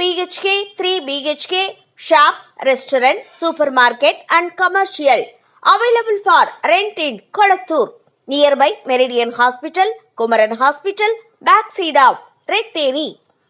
BHK three BHK shops restaurant supermarket and commercial available for rent in Kolathur nearby Meridian hospital Kumaran hospital back side of red dairy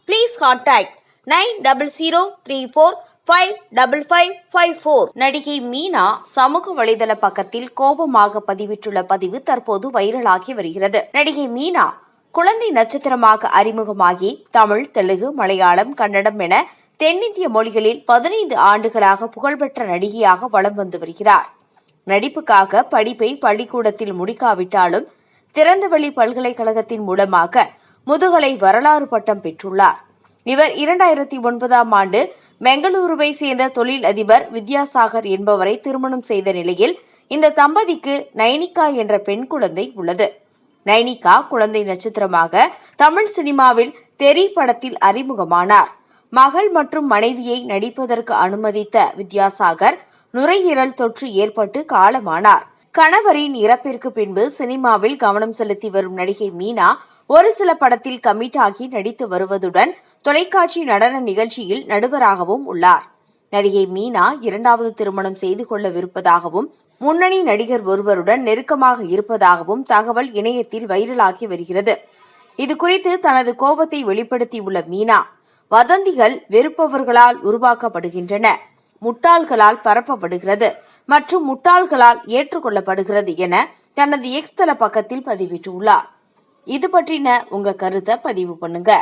please contact nine double zero three four five double five five four நடிகை மீனா சமூக வலைதள பக்கத்தில் கோபமாக பதிவிட்டுள்ள பதிவு தற்போது வைரலாகி வருகிறது. நடிகை மீனா குழந்தை நட்சத்திரமாக அறிமுகமாகி தமிழ் தெலுங்கு மலையாளம் கன்னடம் என தென்னிந்திய மொழிகளில் பதினைந்து ஆண்டுகளாக புகழ்பெற்ற நடிகையாக வலம் வந்து வருகிறார். நடிப்புக்காக படிப்பை பள்ளிக்கூடத்தில் முடிக்காவிட்டாலும் திறந்தவெளி பல்கலைக்கழகத்தின் மூலமாக முதுகலை வரலாறு பட்டம் பெற்றுள்ளார். இவர் இரண்டாயிரத்தி ஒன்பதாம் ஆண்டு பெங்களூருவை சேர்ந்த தொழில் அதிபர் வித்யாசாகர் என்பவரை திருமணம் செய்த நிலையில் இந்த தம்பதிக்கு நைனிகா என்ற பெண் குழந்தை உள்ளது. நைனிகா குழந்தை நட்சத்திரமாக தமிழ் சினிமாவில் தெரி படத்தில் அறிமுகமானார். மகள் மற்றும் மனைவியை நடிப்பதற்கு அனுமதித்த வித்யாசாகர் நுரையீரல் தொற்று ஏற்பட்டு காலமானார். கணவரின் இறப்பிற்கு பின்பு சினிமாவில் கவனம் செலுத்தி வரும் நடிகை மீனா ஒரு சில படத்தில் கமிட் ஆகி நடித்து வருவதுடன் தொலைக்காட்சி நடன நிகழ்ச்சியில் நடுவராகவும் உள்ளார். நடிகை மீனா இரண்டாவது திருமணம் செய்து கொள்ளவிருப்பதாகவும் முன்னணி நடிகர் ஒருவருடன் நெருக்கமாக இருப்பதாகவும் தகவல் இணையத்தில் வைரலாகி வருகிறது. இது குறித்து தனது கோபத்தை வெளிப்படுத்தியுள்ள மீனா வதந்திகள் வெறுப்பவர்களால் உருவாக்கப்படுகின்றன. முட்டாள்களால் பரப்பப்படுகிறது மற்றும் முட்டாள்களால் ஏற்றுக்கொள்ளப்படுகிறது என தனது எக்ஸ் தள பக்கத்தில் பதிவிட்டுள்ளார். இது பற்றின உங்க கருத்தை பதிவு பண்ணுங்க.